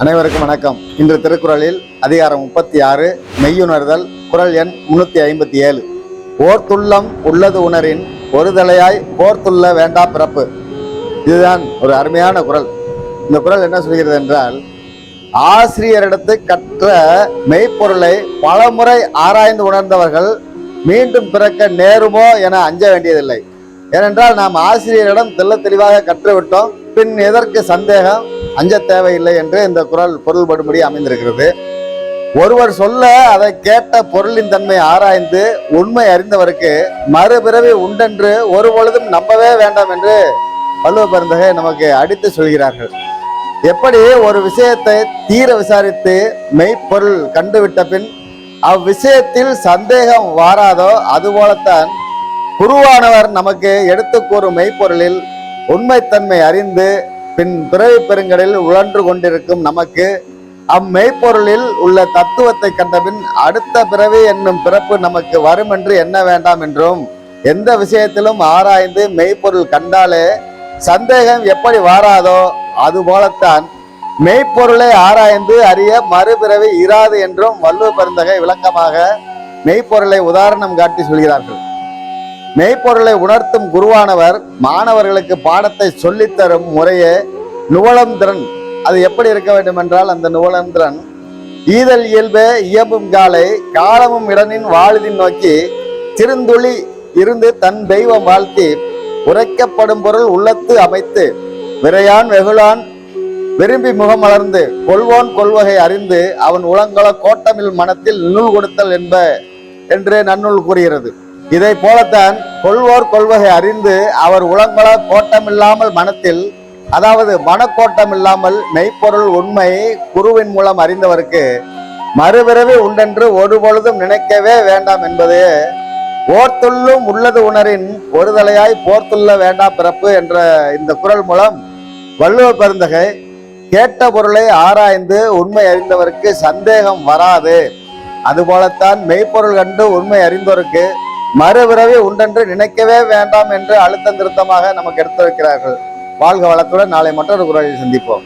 அனைவருக்கும் வணக்கம். இன்று திருக்குறளில் அதிகாரம் முப்பத்தி ஆறு மெய்யுணர்தல் குறள் எண் முன்னூத்தி ஐம்பத்தி ஏழு. ஓர்த்துள்ளம் உள்ளது உணரின் ஒரு தலையாய் போர்த்துள்ள வேண்டா பிறப்பு. இதுதான் ஒரு அருமையான குறள் இந்த குறள் என்ன சொல்கிறது என்றால் ஆசிரியரிடத்து கற்ற மெய்ப்பொருளை பலமுறை ஆராய்ந்து உணர்ந்தவர்கள் மீண்டும் பிறக்க நேருமோ என அஞ்ச வேண்டியதில்லை. ஏனென்றால் நாம் ஆசிரியரிடம் தெல்ல தெளிவாக கற்றுவிட்டோம். பின் எதற்கு சந்தேகம்? அஞ்ச தேவையில்லை என்று இந்த குரல் பொருள்படும்படி அமைந்திருக்கிறது. ஒருவர் சொல்ல அதை கேட்ட பொருளின் தன்மை ஆராய்ந்து உண்மை அறிந்தவருக்கு மறுபிறவி உண்டென்று ஒரு பொழுதும் நம்பவே வேண்டாம் என்று வள்ளுவ பெருந்தகை நமக்கு அடித்து சொல்கிறார்கள். எப்படி ஒரு விஷயத்தை தீர விசாரித்து மெய்ப்பொருள் கண்டுவிட்ட பின் அவ்விஷயத்தில் சந்தேகம் வாராதோ அதுபோலத்தான் குருவானவர் நமக்கு எடுத்து கூறும் மெய்ப்பொருளில் உண்மைத்தன்மை அறிந்து பின் பிறவி பெருங்கடலில் உழன்று கொண்டிருக்கும் நமக்கு அம்மெய்ப்பொருளில் உள்ள தத்துவத்தை கண்டபின் அடுத்த பிறவி என்னும் பிறப்பு நமக்கு வரும் என்று எண்ண வேண்டாம் என்றும் எந்த விஷயத்திலும் ஆராய்ந்து மெய்ப்பொருள் கண்டாலே சந்தேகம் எப்படி வாராதோ அதுபோலத்தான் மெய்ப்பொருளை ஆராய்ந்து அறிய மறுபிறவி இராது என்றும் வள்ளுவ பெருந்தகை விளக்கமாக மெய்ப்பொருளை உதாரணம் காட்டி சொல்கிறார்கள். மெய்ப்பொருளை உணர்த்தும் குருவானவர் மாணவர்களுக்கு பாடத்தை சொல்லித்தரும் முறையே நுவலந்திரன். அது எப்படி இருக்க வேண்டும் என்றால் அந்த நுவலந்திரன் ஈதல் இயல்பே இயம்பும் காலை காலமும் இடனின் வாழ்வின் நோக்கி திருந்துளி இருந்து தன் தெய்வம் வாழ்த்தி உரைக்கப்படும் பொருள் உள்ளத்து அமைத்து விரையான் வெகுளான் விரும்பி முகமலர்ந்து கொள்வோன் கொள்வகை அறிந்து அவன் உளங்கல கோட்டமில் மனத்தில் நூல் கொடுத்தல் என்ப என்று நன்னூல் கூறுகிறது. இதை போலத்தான் கொள்வோர் கொள்வகை அறிந்து அவர் உளங்கள கோட்டமில்லாமல் மனத்தில் அதாவது மனக்கோட்டம் இல்லாமல் மெய்ப்பொருள் உண்மை குருவின் மூலம் அறிந்தவருக்கு மறுபிறவி உண்டென்று ஒரு பொழுதும் நினைக்கவே வேண்டாம் என்பது ஓர்த்துள்ளும் உள்ளது உணரின் ஒருதலையாய் போர்த்துள்ள வேண்டாம் பிறப்பு என்ற இந்த குறள் மூலம் வள்ளுவ பெருந்தகை கேட்ட பொருளை ஆராய்ந்து உண்மை அறிந்தவருக்கு சந்தேகம் வராது. அதுபோலத்தான் மெய்ப்பொருள் கண்டு உண்மை அறிந்தவருக்கு மறுபிறவி உண்டென்று நினைக்கவே வேண்டாம் என்று அழுத்தம் திருத்தமாக நமக்கு எடுத்து வைக்கிறார்கள் வாழ்க வளத்துடன் நாளை மற்றொரு குரலில் சந்திப்போம்.